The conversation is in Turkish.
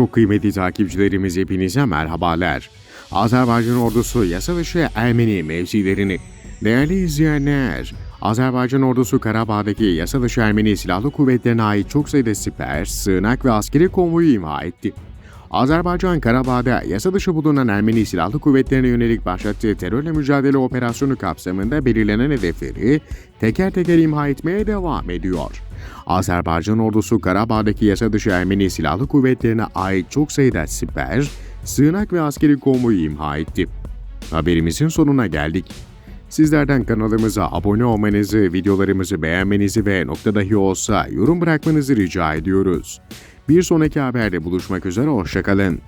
Çok kıymetli takipçilerimiz hepinize merhabalar. Azerbaycan ordusu yasa dışı Ermeni mevzilerini. Değerli izleyenler, Azerbaycan ordusu Karabağ'daki yasa dışı Ermeni silahlı kuvvetlerine ait çok sayıda siper, sığınak ve askeri konvoyu imha etti. Azerbaycan Karabağ'da yasa dışı bulunan Ermeni silahlı kuvvetlerine yönelik başlattığı terörle mücadele operasyonu kapsamında belirlenen hedefleri teker teker imha etmeye devam ediyor. Azerbaycan ordusu Karabağ'daki yasa dışı Ermeni silahlı kuvvetlerine ait çok sayıda siper, sığınak ve askeri konvoyu imha etti. Haberimizin sonuna geldik. Sizlerden kanalımıza abone olmanızı, videolarımızı beğenmenizi ve nokta dahi olsa yorum bırakmanızı rica ediyoruz. Bir sonraki haberde buluşmak üzere, hoşçakalın.